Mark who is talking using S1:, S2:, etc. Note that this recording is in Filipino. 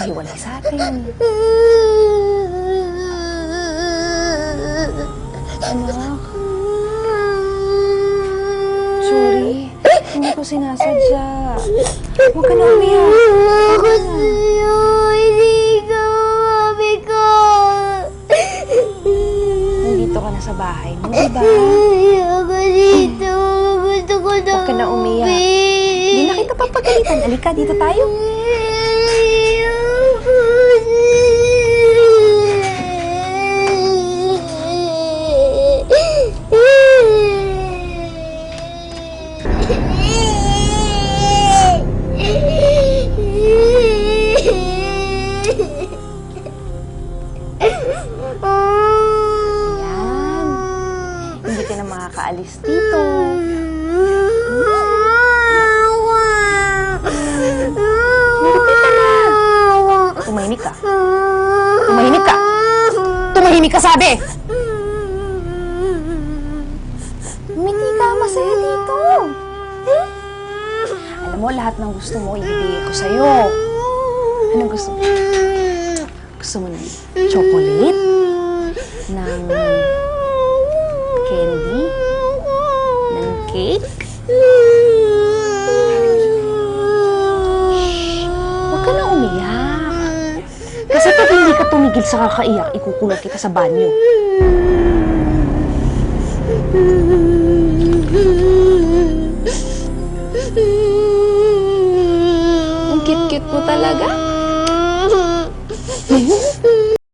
S1: maghiwalay sa atin. Anak, sorry. Hindi ko sinasadya. Huwag ka na umiyak.
S2: Ako sa'yo, hindi ka.
S1: Nandito ka na sa bahay mo, di ba?
S2: Ako dito, gusto ko na
S1: Huwag ka na umiyak. Hindi na kita papagalitan. Alika, dito tayo. Hindi ka na makakaalis dito. Tumahimik ka. Tumahimik ka. Tumahimik ka, sabi! Hindi ka masaya dito. Alam mo, lahat ng gusto mo, ibibigay ko sa'yo. Anong gusto mo? Gusto mo ng chocolate? Ng kakaiyak. Kasi pag hindi ka tumigil sa kakaiyak, ikukulong kita sa banyo. Ang cute-cute mo talaga.